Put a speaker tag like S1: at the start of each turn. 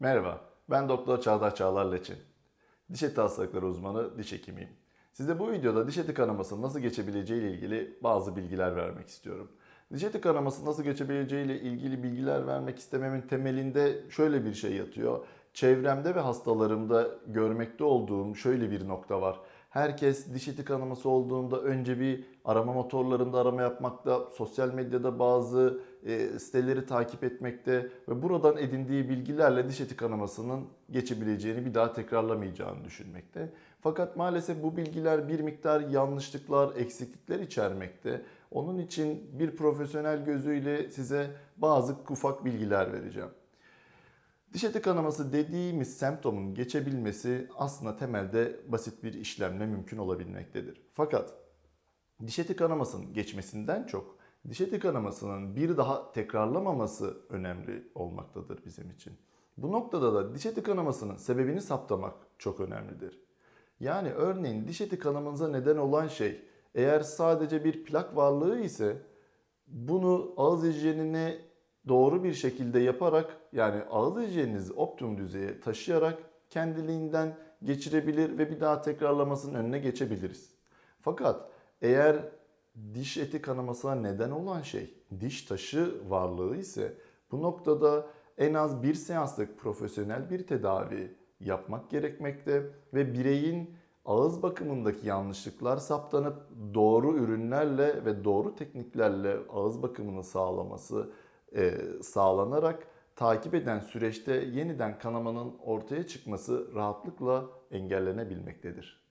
S1: Merhaba, ben Doktor Çağdaş Çağlar Leçin. Diş eti hastalıkları uzmanı, diş hekimiyim. Size bu videoda diş eti kanamasının nasıl geçebileceği ile ilgili bazı bilgiler vermek istiyorum. Diş eti kanaması nasıl geçebileceği ile ilgili bilgiler vermek istememin temelinde şöyle bir şey yatıyor. Çevremde ve hastalarımda görmekte olduğum şöyle bir nokta var. Herkes diş eti kanaması olduğunda önce bir arama motorlarında arama yapmakta, sosyal medyada bazı e, siteleri takip etmekte ve buradan edindiği bilgilerle diş eti kanamasının geçebileceğini bir daha tekrarlamayacağını düşünmekte. Fakat maalesef bu bilgiler bir miktar yanlışlıklar, eksiklikler içermekte. Onun için bir profesyonel gözüyle size bazı ufak bilgiler vereceğim. Diş eti kanaması dediğimiz semptomun geçebilmesi aslında temelde basit bir işlemle mümkün olabilmektedir. Fakat diş eti kanamasının geçmesinden çok diş eti kanamasının bir daha tekrarlamaması önemli olmaktadır bizim için. Bu noktada da diş eti kanamasının sebebini saptamak çok önemlidir. Yani örneğin diş eti kanamanıza neden olan şey eğer sadece bir plak varlığı ise bunu ağız hijyenine doğru bir şekilde yaparak yani ağız optimum düzeye taşıyarak kendiliğinden geçirebilir ve bir daha tekrarlamasının önüne geçebiliriz. Fakat eğer diş eti kanamasına neden olan şey diş taşı varlığı ise bu noktada en az bir seanslık profesyonel bir tedavi yapmak gerekmekte ve bireyin ağız bakımındaki yanlışlıklar saptanıp doğru ürünlerle ve doğru tekniklerle ağız bakımını sağlaması sağlanarak takip eden süreçte yeniden kanamanın ortaya çıkması rahatlıkla engellenebilmektedir.